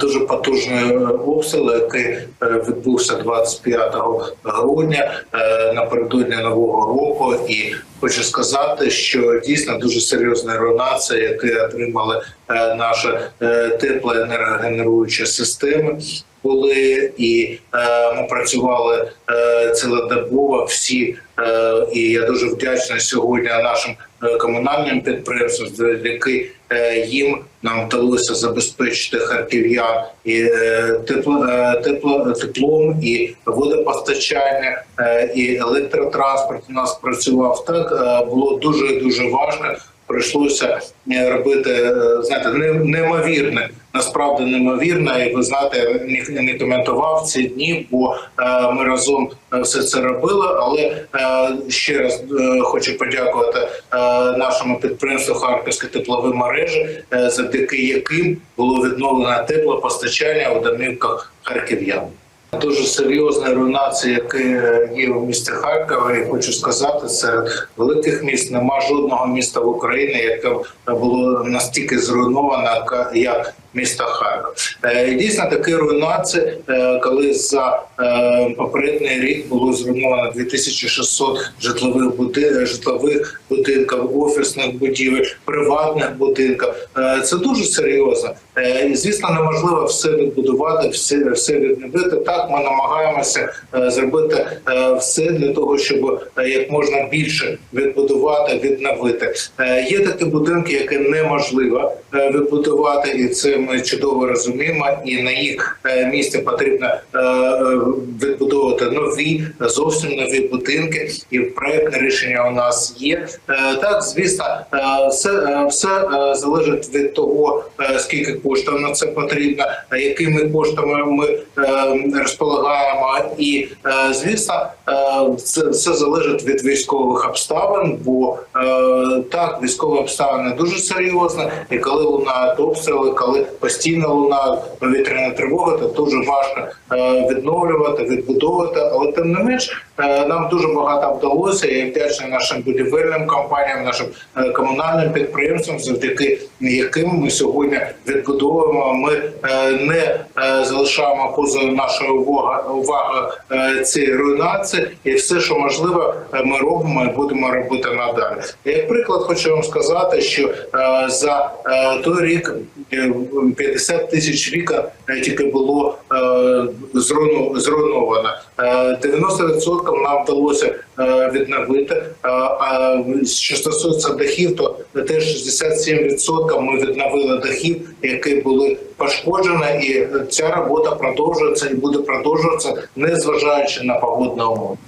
Дуже потужний е, обстріл, який е, відбувся 25 грудня е, напередодні нового року, і хочу сказати, що дійсно дуже серйозна руйнація, яку отримали наші теплоенергогенеруючі системи. Були і е, ми працювали е, цілодобово всі, е, і я дуже вдячний сьогодні нашим комунальним підприємствам, завдяки їм нам вдалося забезпечити харків'ян і тепло, тепло, теплом, і водопостачання, і електротранспорт у нас працював. Так було дуже дуже важко. Прийшлося е, робити е, знаєте, неймовірне, насправді неймовірне. І ви знаєте, я не, коментував ці дні, бо е, ми разом все це робили. Але ще раз хочу подякувати нашому підприємству Харківські теплові мережі, завдяки яким було відновлено теплопостачання у домівках харків'ян. Дуже серйозна руйнація, яка є в місті Харкова, і хочу сказати, серед великих міст нема жодного міста в Україні, яке було настільки зруйновано, як місто Харків. Е, Дійсно, такі руйнації, е, коли за е, попередній рік було зруйновано 2600 житлових буди- житлових будинків, офісних будівель, приватних будинків. Це дуже серйозно. Звісно, неможливо все відбудувати, все, все відновити. Так, ми намагаємося зробити все для того, щоб як можна більше відбудувати, відновити. Є такі будинки, які неможливо відбудувати, і це ми чудово розуміємо. І на їх е, місці потрібно е, е, відбудовувати нові, зовсім нові будинки. І проектне рішення у нас є. Так, звісно, все, все залежить від того, скільки коштів на це потрібно, якими коштами ми розполагаємо, і звісно, це все залежить від військових обставин, бо так військові обставини дуже серйозні, і коли лунають обстріли, коли постійно лунає повітряна тривога, то дуже важко е, відновлювати, відбудовувати. Але тим не менш, е, нам дуже багато вдалося. Я вдячний нашим будівельним компаніям, нашим е, комунальним підприємствам, завдяки яким ми сьогодні відбудовуємо. Ми не залишаємо поза нашою увагою ці руйнації, і все, що можливо, ми робимо і будемо робити надалі. Як приклад, хочу вам сказати, що за той рік 50 тисяч вікон е, тільки було е, зруйновано. Е, 90% нам вдалося е, відновити. Е, А що стосується дахів, то теж 67% ми відновили дахів, які були пошкоджені, і ця робота продовжується і буде продовжуватися, незважаючи на погодну умову.